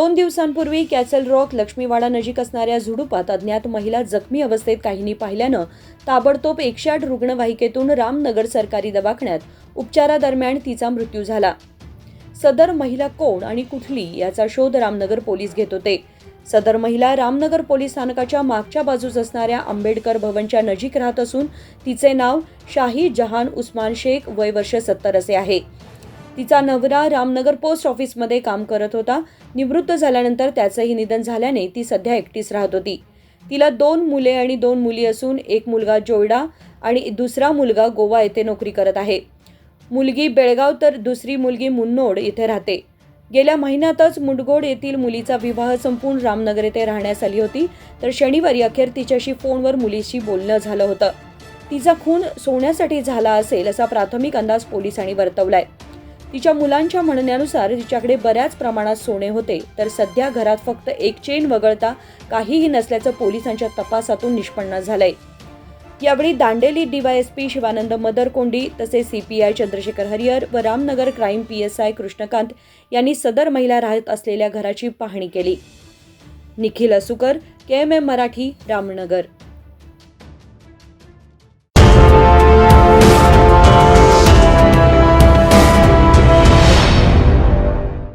दोन दिवसांपूर्वी castle rock लक्ष्मीवाडा नजीक असणाऱ्या झुडुपात अज्ञात महिला जखमी अवस्थेत काहींनी पाहिल्यानं ताबडतोब एकशे आठ रुग्णवाहिकेतून रामनगर सरकारी दवाखान्यात उपचारादरम्यान तिचा मृत्यू झाला. सदर महिला कोण आणि कुठली याचा शोध रामनगर पोलीस घेत होते. सदर महिला रामनगर पोलीस स्थानकाच्या मागच्या बाजूस असणाऱ्या आंबेडकर भवनच्या नजीक राहत असून तिचे नाव शाही जहान उस्मान शेख वय वर्ष सत्तर असे आहे. तिचा नवरा रामनगर पोस्ट ऑफिसमध्ये काम करत होता. निवृत्त झाल्यानंतर त्याचंही निधन झाल्याने ती सध्या एकटीच राहत होती. तिला दोन मुले आणि दोन मुली असून एक मुलगा जोयडा आणि दुसरा मुलगा गोवा येथे नोकरी करत आहे. मुलगी बेळगाव तर दुसरी मुलगी मुन्नोड येथे राहते. गेल्या महिन्यातच मुंडगोड येथील मुलीचा विवाह संपून रामनगर येथे राहण्यास आली होती. तर शनिवारी अखेर तिच्याशी फोनवर मुलीशी बोलणं झालं होतं. तिचा खून सोन्यासाठी झाला असेल असा प्राथमिक अंदाज पोलिसांनी वर्तवलाय. तिच्या मुलांच्या म्हणण्यानुसार तिच्याकडे बऱ्याच प्रमाणात सोने होते. तर सध्या घरात फक्त एक चेन वगळता काहीही नसल्याचं पोलिसांच्या तपासातून निष्पन्न झालंय. यावेळी दांडेली डीवायएसपी शिवानंद मदरकोंडी तसेच सीपीआय चंद्रशेखर हरिहर व रामनगर क्राईम पीएसआय कृष्णकांत यांनी सदर महिला राहत असलेल्या घराची पाहणी केली. Nikhil Asukar K M M Marathi Ramnagar.